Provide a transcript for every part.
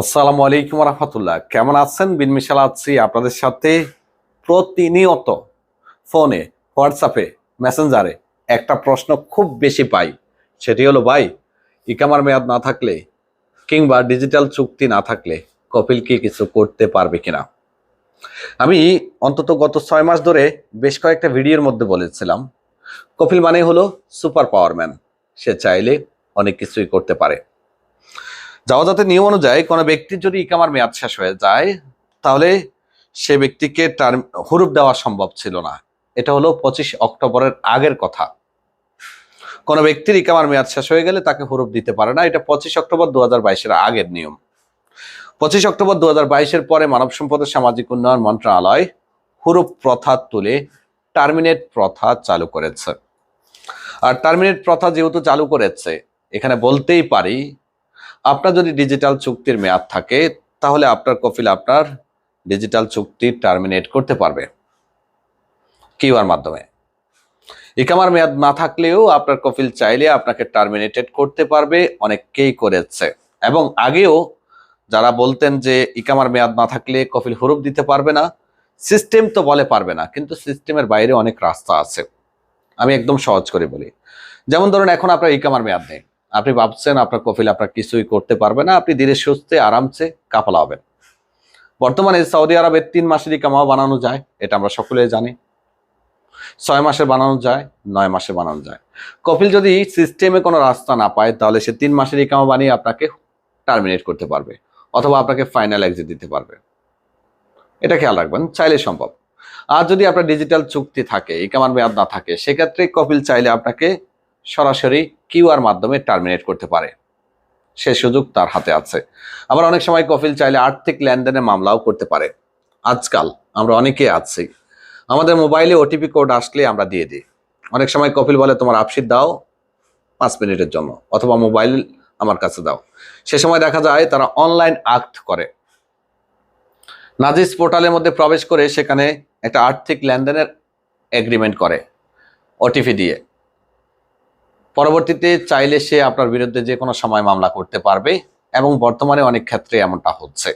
আসসালামু আলাইকুম রহমতুল্লাহ কেমন আছেন? বিন মিশাল আছি আপনাদের সাথে প্রতিনিয়ত ফোনে, হোয়াটসঅ্যাপে, মেসেঞ্জারে একটা প্রশ্ন খুব বেশি পাই। সেটি হলো, ভাই, ইকামার মেয়াদ না থাকলে কিংবা ডিজিটাল চুক্তি না থাকলে কপিল কি কিছু করতে পারবে কিনা? আমি অন্তত গত ছয় মাস ধরে বেশ কয়েকটা ভিডিওর মধ্যে বলেছিলাম, কপিল মানে হলো সুপার পাওয়ারম্যান সে চাইলে অনেক কিছুই করতে পারে। যাওয়াজাতে নিয়ম অনুযায়ী কোনো ব্যক্তির যদি ইকামার মেয়াদ শেষ হয়ে যায়, তাহলে সে ব্যক্তিকে টার্ম হুরুপ দেওয়া সম্ভব ছিল না। এটা হলো পঁচিশ অক্টোবরের আগের কথা। কোনো ব্যক্তির ইকামার মেয়াদ শেষ হয়ে গেলে তাকে হুরুপ দিতে পারে না। এটা পঁচিশ অক্টোবর দু হাজার আগের নিয়ম। পঁচিশ অক্টোবর দু হাজার পরে মানব সম্পদ সামাজিক উন্নয়ন মন্ত্রণালয় হুরুপ প্রথা তুলে টার্মিনেট প্রথা চালু করেছে। আর টার্মিনেট প্রথা যেহেতু চালু করেছে, এখানে বলতেই পারি আপনার যদি ডিজিটাল চুক্তির মেয়াদ থাকে, তাহলে আপনার কফিল আপনার ডিজিটাল চুক্তি টার্মিনেট করতে পারবে কিউআর মাধ্যমে। ইকামার মেয়াদ না থাকলেও আপনার কফিল চাইলে আপনাকে টার্মিনেটেড করতে পারবে, অনেককেই করেছে। এবং আগেও যারা বলতেন যে ইকামার মেয়াদ না থাকলে কফিল হুরুপ দিতে পারবে না সিস্টেম তো বলে পারবে না, কিন্তু সিস্টেমের বাইরে অনেক রাস্তা আছে। আমি একদম সহজ করে বলি। যেমন ধরুন, এখন আপনার ইকামার মেয়াদ নেই। আপনি ভাবছেন আপনার কফিল আপনার কিছুই করতে পারবে না, আপনি ধীরে সুস্থে আরামসে কাফালা হবেন। বর্তমানে সৌদি আরবের তিন মাসের ইকামাও বানানো যায়, এটা আমরা সকলে জানি। ছয় মাসে বানানো যায়, নয় মাসে বানানো যায়। কপিল যদি সিস্টেমে কোনো রাস্তা না পায়, তাহলে সে তিন মাসের ইকামা বানিয়ে আপনাকে টার্মিনেট করতে পারবে, অথবা আপনাকে ফাইনাল এক্সিট দিতে পারবে। এটা খেয়াল রাখবেন, চাইলে সম্ভব। আর যদি আপনার ডিজিটাল চুক্তি থাকে, ইকামার মেয়াদ না থাকে, সেক্ষেত্রে কপিল চাইলে আপনাকে সরাসরি কিউআর মাধ্যমে টার্মিনেট করতে পারে। সে সুযোগ তার হাতে আছে। আবার অনেক সময় কফিল চাইলে আর্থিক লেনদেনের মামলাও করতে পারে। আজকাল আমরা অনেকে আছি। আমাদের মোবাইলে ওটিপি কোড আসলে আমরা দিয়ে দিই। অনেক সময় কপিল বলে, তোমার আপশিট দাও পাঁচ মিনিটের জন্য অথবা মোবাইল আমার কাছে দাও। সে সময় দেখা যায় তারা অনলাইন আক্ট করে। নাজিস পোর্টালের মধ্যে প্রবেশ করে সেখানে একটা আর্থিক লেনদেনের এগ্রিমেন্ট করে। ওটিপি দিয়ে। পরবর্তীতে চাইলে সে আপনার বিরুদ্ধে যে কোনো সময় মামলা করতে পারবে এবং বর্তমানে অনেক ক্ষেত্রে এমনটা হচ্ছে।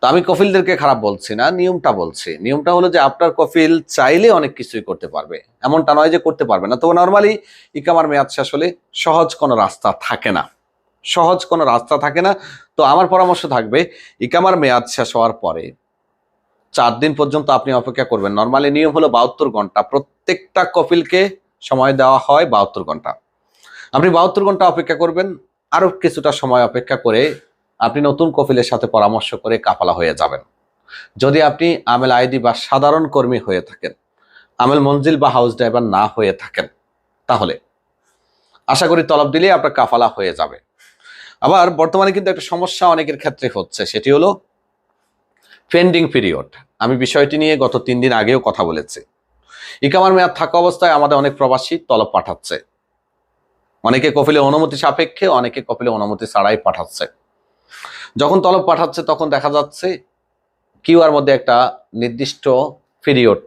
তো আমি কফিলদেরকে খারাপ বলছি না, নিয়মটা বলছি। নিয়মটা হলো যে আপনার কফিল চাইলে অনেক কিছুই করতে পারবে। এমনটা নয় যে করতে পারবে না। তো নর্মালি ইকামার মেয়াদ শেষ হলে সহজ কোনো রাস্তা থাকে না। সহজ কোনো রাস্তা থাকে না। তো আমার পরামর্শ থাকবে, ইকামার মেয়াদ শেষ হওয়ার পরে চার দিন পর্যন্ত আপনি অপেক্ষা করবেন। নর্মালি নিয়ম হলো বাহাত্তর ঘণ্টা প্রত্যেকটা কফিলকে সময় দেওয়া হয় বাহাত্তর ঘণ্টা। আপনি বাহাত্তর ঘণ্টা অপেক্ষা করবেন আরও কিছুটা সময় অপেক্ষা করে আপনি নতুন কফিলের সাথে পরামর্শ করে কাফালা হয়ে যাবেন। যদি আপনি আমেল আইডি বা সাধারণ কর্মী হয়ে থাকেন, আমেল মঞ্জিল বা হাউস ড্রাইভার না হয়ে থাকেন, তাহলে আশা করি তলব দিলেই আপনার কাফালা হয়ে যাবে। আবার বর্তমানে কিন্তু একটা সমস্যা অনেকের ক্ষেত্রে হচ্ছে, সেটি হলো পেন্ডিং পিরিয়ড আমি বিষয়টি নিয়ে গত তিন দিন আগেও কথা বলেছি। ইকামার মেয়াদ থাকা অবস্থায় আমাদের অনেক প্রবাসী তলব পাঠাচ্ছে। অনেকে কপিলে অনুমতি সাপেক্ষে, অনেকে কপিলে অনুমতি ছাড়াই পাঠাচ্ছে। যখন তলব পাঠাচ্ছে, তখন দেখা যাচ্ছে কিউআর মধ্যে একটা নির্দিষ্ট পিরিয়ড,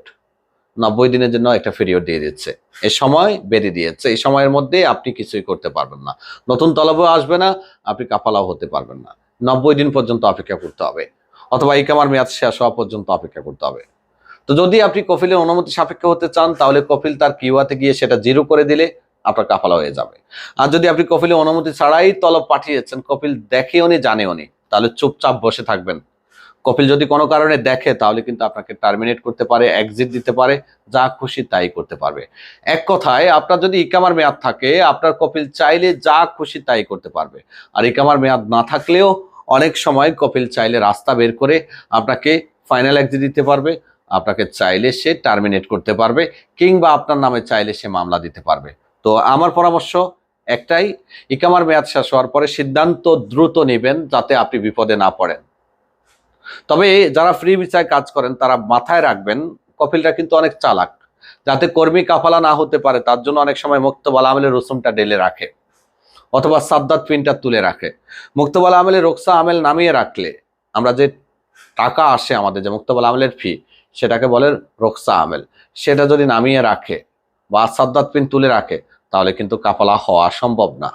নব্বই দিনের জন্য একটা পিরিয়ড দিয়ে দিচ্ছে। এ সময় বেঁধে দিয়েছে। এই সময়ের মধ্যে আপনি কিছুই করতে পারবেন না। নতুন তলবও আসবে না, আপনি কাপালাও হতে পারবেন না। নব্বই দিন পর্যন্ত অপেক্ষা করতে হবে। অথবা ইকামার মেয়াদ শেষ হওয়া পর্যন্ত অপেক্ষা করতে হবে। তো যদি আপনি কফিলের অনুমতি সাপেক্ষে হতে চান, তাহলে কফিল তার কিউয়াতে গিয়ে সেটা জিরো করে দিলে আপনার কাফালা হয়ে যাবে। আর যদি আপনি কফিলে অনুমতি ছাড়াই তলব পাঠিয়েছেন কপিল দেখেও নি, জানেও নি, তাহলে চুপচাপ বসে থাকবেন। কপিল যদি কোনো কারণে দেখে, তাহলে কিন্তু আপনাকে টার্মিনেট করতে পারে এক্সিট দিতে পারে, যা খুশি তাই করতে পারবে। এক কথায়, আপনার যদি ইকামার মেয়াদ থাকে, আপনার কপিল চাইলে যা খুশি তাই করতে পারবে। আর ইকামার মেয়াদ না থাকলেও অনেক সময় কপিল চাইলে রাস্তা বের করে আপনাকে ফাইনাল এক্সিট দিতে পারবে। আপনাকে চাইলে সে টার্মিনেট করতে পারবে কিংবা আপনার নামে চাইলে সে মামলা দিতে পারবে। তো আমার পরামর্শ একটাই, ইকামার মেয়াদ শেষ হওয়ার পরে সিদ্ধান্ত দ্রুত নেবেন যাতে আপনি বিপদে না পড়েন। তবে যারা ফ্রি বিচায় কাজ করেন, তারা মাথায় রাখবেন কপিলটা কিন্তু অনেক চালাক। যাতে কর্মী কাফালা না হতে পারে, তার জন্য অনেক সময় মুক্তবাল আমেলের রসুমটা ডেলে রাখে অথবা সাদ্দাত প্রিন্টটা তুলে রাখে। মুক্তবাল আমেলে রোকসা আমেল নামিয়ে রাখলে আমরা যে টাকা আসে আমাদের যে মুক্তবাল আমেলের ফি সেটাকে বলে রোকসা আমেল। সেটা যদি নামিয়ে রাখে বা সাদ্দাত পিন তুলে রাখে, তাহলে কিন্তু কাফালা হওয়া সম্ভব না।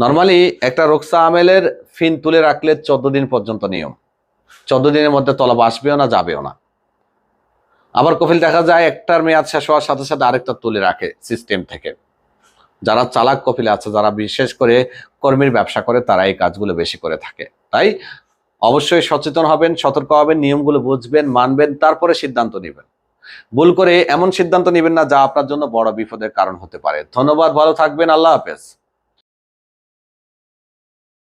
নর্মালি একটা রোকসা আমেলের ফিন তুলে রাখলে চোদ্দ দিন পর্যন্ত নিয়ম। চোদ্দ দিনের মধ্যে তলব আসবেও না, যাবেও না। আবার কফিল দেখা যায় একটার মেয়াদ শেষ হওয়ার সাথে সাথে আরেকটা তুলে রাখে সিস্টেম থেকে। যারা চালাক কফিলে আছে, যারা বিশেষ করে কর্মীর ব্যবসা করে, তারা এই কাজগুলো বেশি করে থাকে। তাই অবশ্যই সচেতন হবেন, সতর্ক হবেন, নিয়মগুলো বুঝবেন, মানবেন, তারপরে সিদ্ধান্ত নেবেন। ভুল করে এমন সিদ্ধান্ত নেবেন না যা আপনার জন্য বড় বিপদের কারণ হতে পারে। ধন্যবাদ, ভালো থাকবেন, আল্লাহ হাফেজ।